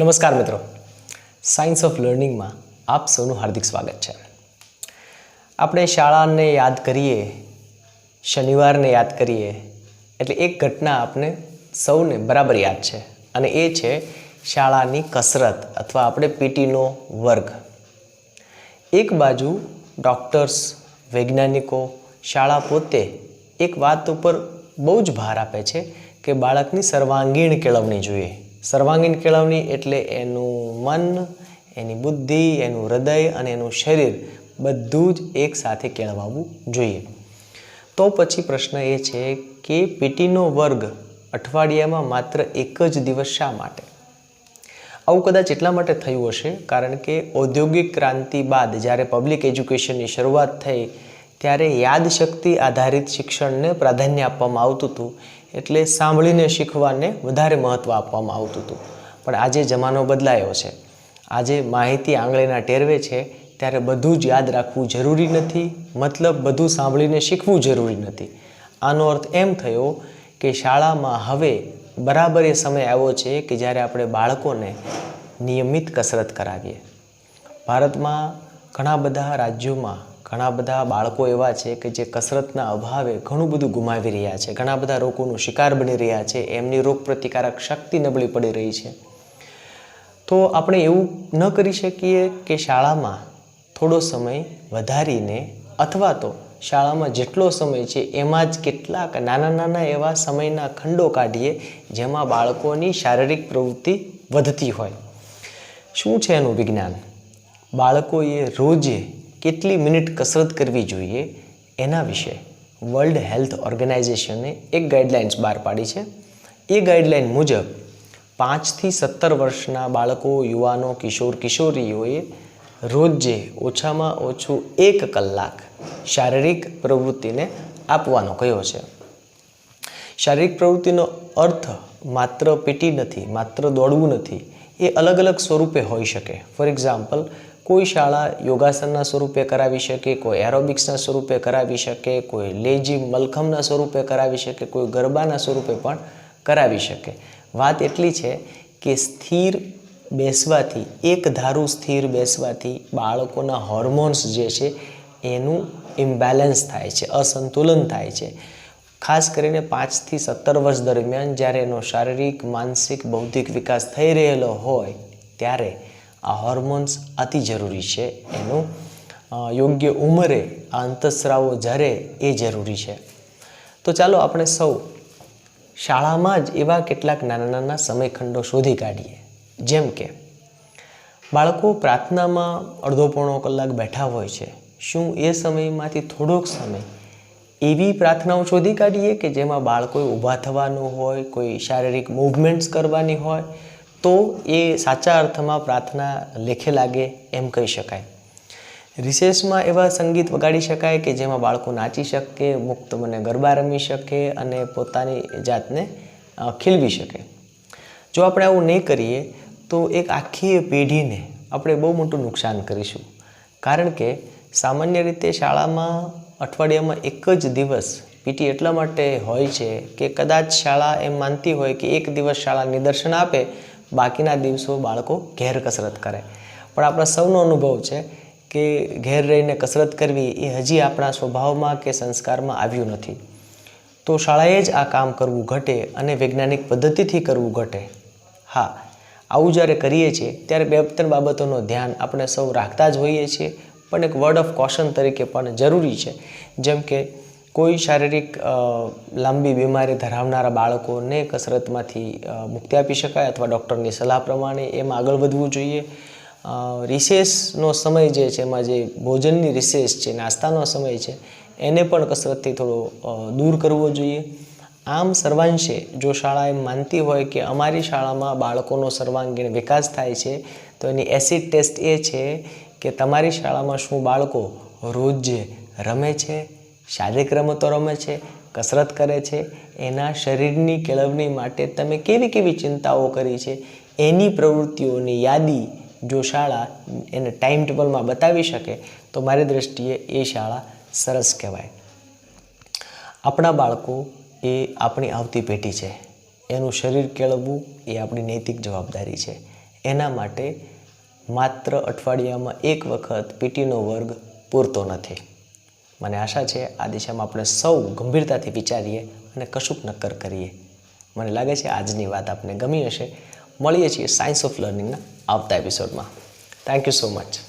નમસ્કાર મિત્રો. Science of લર્નિંગમાં આપ સૌનું હાર્દિક સ્વાગત છે. આપણે શાળાને યાદ કરીએ, શનિવારને યાદ કરીએ, એટલે એક ઘટના આપણે સૌને બરાબર યાદ છે અને એ છે શાળાની કસરત અથવા આપણે પીટીનો વર્ગ. એક બાજુ ડૉક્ટર્સ વૈજ્ઞાનિકો શાળા પોતે એક વાત ઉપર બહુ જ ભાર આપે છે કે બાળકની સર્વાંગીણ કેળવણી જોઈએ. સર્વાંગીણ કેળવણી એટલે એનું મન, એની બુદ્ધિ, એનું હૃદય અને એનું શરીર બધું જ એક સાથે કેળવાવું જોઈએ. તો પછી પ્રશ્ન એ છે કે પીટીનો વર્ગ અઠવાડિયામાં માત્ર એક જ દિવસ શા માટે? આવું કદાચ એટલા માટે થયું હશે કારણ કે ઔદ્યોગિક ક્રાંતિ બાદ જ્યારે પબ્લિક એજ્યુકેશનની શરૂઆત થઈ ત્યારે યાદશક્તિ આધારિત શિક્ષણને પ્રાધાન્ય આપવામાં આવતું હતું. એટલે સાંભળીને શીખવાને વધારે મહત્ત્વ આપવામાં આવતું હતું. પણ આજે જમાનો બદલાયો છે. આજે માહિતી આંગળીના ટેરવે છે, ત્યારે બધું જ યાદ રાખવું જરૂરી નથી, મતલબ બધું સાંભળીને શીખવું જરૂરી નથી. આનો અર્થ એમ થયો કે શાળામાં હવે બરાબર એ સમય આવ્યો છે કે જ્યારે આપણે બાળકોને નિયમિત કસરત કરાવીએ. ભારતમાં ઘણા બધા રાજ્યોમાં ઘણા બધા બાળકો એવા છે કે જે કસરતના અભાવે ઘણું બધું ગુમાવી રહ્યા છે. ઘણા બધા રોગોનો શિકાર બની રહ્યા છે. એમની રોગ પ્રતિકારક શક્તિ નબળી પડી રહી છે. તો આપણે એવું ન કરી શકીએ કે શાળામાં થોડો સમય વધારીને અથવા તો શાળામાં જેટલો સમય છે એમાં જ કેટલાક નાના નાના એવા સમયના ખંડો કાઢીએ જેમાં બાળકોની શારીરિક પ્રવૃત્તિ વધતી હોય. શું છે એનું વિજ્ઞાન? બાળકોએ રોજે કેટલી મિનિટ કસરત કરવી જોઈએ એના વિશે વર્લ્ડ હેલ્થ ઓર્ગેનાઇઝેશને એક ગાઈડલાઇન્સ બહાર પાડી છે. એ ગાઈડલાઇન મુજબ પાંચથી સત્તર વર્ષના બાળકો, યુવાનો, કિશોર, કિશોરીઓએ રોજે ઓછામાં ઓછું એક કલાક શારીરિક પ્રવૃત્તિને આપવાનો કયો છે. શારીરિક પ્રવૃત્તિનો અર્થ માત્ર પીટી નથી, માત્ર દોડવું નથી, એ અલગ અલગ સ્વરૂપે હોઈ શકે. ફોર એક્ઝામ્પલ કોઈ શાળા યોગાસનના સ્વરૂપે કરાવી શકે, કોઈ એરોબિક્સના સ્વરૂપે કરાવી શકે, કોઈ લેજી મલખમના સ્વરૂપે કરાવી શકે, કોઈ ગરબાના સ્વરૂપે પણ કરાવી શકે. વાત એટલી છે કે સ્થિર બેસવાથી, એક ધારું સ્થિર બેસવાથી બાળકોના હોર્મોન્સ જે છે એનું ઇમ્બેલેન્સ થાય છે, અસંતુલન થાય છે. ખાસ કરીને પાંચથી સત્તર વર્ષ દરમિયાન જ્યારે એનો શારીરિક, માનસિક, બૌદ્ધિક વિકાસ થઈ રહેલો હોય, ત્યારે આ હોર્મોન્સ અતિ જરૂરી છે. એનું યોગ્ય ઉંમરે આ અંતસ્રાવો જ્યારે એ જરૂરી છે. તો ચાલો આપણે સૌ શાળામાં જ એવા કેટલાક નાના નાના સમયખંડો શોધી કાઢીએ. જેમ કે, બાળકો પ્રાર્થનામાં અડધો પોણો કલાક બેઠા હોય છે. શું એ સમયમાંથી થોડોક સમય એવી પ્રાર્થનાઓ શોધી કાઢીએ કે જેમાં બાળકોએ ઊભા થવાનું હોય, કોઈ શારીરિક મૂવમેન્ટ્સ કરવાની હોય તો એ સાચા અર્થમાં પ્રાર્થના લેખે લાગે એમ કહી શકાય. રિસેસમાં એવા સંગીત વગાડી શકાય કે જેમાં બાળકો નાચી શકે, મુક્ત મને ગરબા રમી શકે અને પોતાની જાતને ખીલવી શકે. જો આપણે આવું નહીં કરીએ, તો એક આખી પેઢીને આપણે બહુ મોટું નુકસાન કરીશું. કારણ કે સામાન્ય રીતે શાળામાં અઠવાડિયામાં એક જ દિવસ પીટી એટલા માટે હોય છે કે કદાચ શાળા એમ માનતી હોય કે એક દિવસ શાળા નિદર્શન આપે બાકીના દિવસો બાળકો ઘેર કસરત કરે. પણ આપણા સૌનો અનુભવ છે કે ઘેર રહીને કસરત કરવી એ હજી આપણા સ્વભાવમાં કે સંસ્કારમાં આવ્યું નથી. તો શાળાએ જ આ કામ કરવું ઘટે અને વૈજ્ઞાનિક પદ્ધતિથી કરવું ઘટે. હા, આવું જ્યારે કરીએ છીએ, ત્યારે બે ત્રણ બાબતોનું ધ્યાન આપણે સૌ રાખતા જ હોઈએ છીએ, પણ એક વર્ડ ઓફ કોશન તરીકે પણ જરૂરી છે. જેમ કે કોઈ શારીરિક લાંબી બીમારી ધરાવનારા બાળકોને કસરતમાંથી મુક્તિ આપી શકાય અથવા ડૉક્ટરની સલાહ પ્રમાણે એમાં આગળ વધવું જોઈએ. રિસેસનો સમય જે છે, એમાં જે ભોજનની રિસેસ છે, નાસ્તાનો સમય છે, એને પણ કસરતથી થોડો દૂર કરવો જોઈએ. આમ સર્વાંશે જો શાળા એમ માનતી હોય કે અમારી શાળામાં બાળકોનો સર્વાંગીણ વિકાસ થાય છે, તો એની એસિડ ટેસ્ટ એ છે કે તમારી શાળામાં શું બાળકો રોજ રમે છે શારીરિક રમતો રમે છે, કસરત કરે છે, એના શરીરની કેળવણી માટે તમે કેવી કેવી ચિંતાઓ કરી છે, એની પ્રવૃત્તિઓની યાદી જો શાળા એને ટાઈમ ટેબલમાં બતાવી શકે, તો મારી દૃષ્ટિએ એ શાળા સરસ કહેવાય. આપણા બાળકો એ આપણી આવતી પેઢી છે. એનું શરીર કેળવવું એ આપણી નૈતિક જવાબદારી છે. એના માટે માત્ર અઠવાડિયામાં એક વખત પીટીનો વર્ગ પૂરતો નથી. મને આશા છે આ દિશામાં આપણે સૌ ગંભીરતાથી વિચારીએ અને કશુંક નક્કર કરીએ. મને લાગે છે આજની વાત આપને ગમી હશે. મળીએ છીએ સાયન્સ ઓફ લર્નિંગના આવતા એપિસોડમાં થેન્ક યુ સો મચ